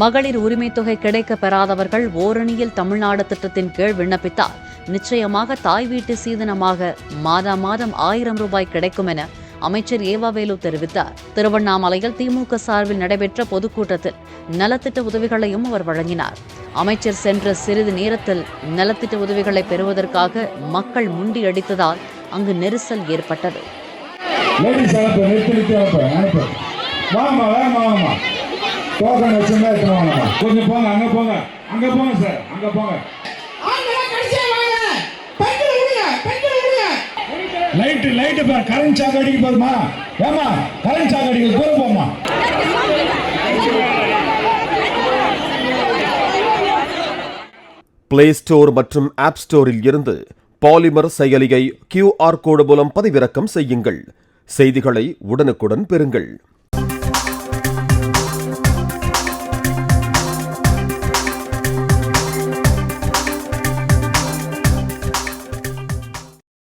மகளிர் உரிமை தொகை கிடைக்க பெறாதவர்கள் ஓரணியில் தமிழ்நாடு திட்டத்தின் கீழ் விண்ணப்பித்தால் நிச்சயமாக தாய் வீட்டு சீதனமாக மாதா மாதம் ஆயிரம் ரூபாய் கிடைக்கும் என அமைச்சர் ஏவாவேலு தெரிவித்தார். திருவண்ணாமலையில் திமுக சார்பில் நடைபெற்ற பொதுக்கூட்டத்தில் நலத்திட்ட உதவிகளையும் அவர் வழங்கினார். அமைச்சர் சென்ற சிறிது நேரத்தில் நலத்திட்ட உதவிகளை பெறுவதற்காக மக்கள் முண்டி அடித்ததால் அங்கு நெரிசல் ஏற்பட்டது. டோக்கன் வச்சுருந்தா கொஞ்சம் போங்க அங்கே போங்க. அங்கே போங்க சார் அங்கே போங்க. லைட்டு லைட்டு பாரு. கரண்ட் சாக்கு அடிக்க போதுமா? ஏமா கரண்ட் சாக்கு அடிக்க தூரம் போம்மா. பிளே ஸ்டோர் மற்றும் ஆப் ஸ்டோரில் இருந்து பாலிமர் செயலியை கியூஆர் கோடு மூலம் பதிவிறக்கம் செய்யுங்கள். செய்திகளை உடனுக்குடன் பெறுங்கள்.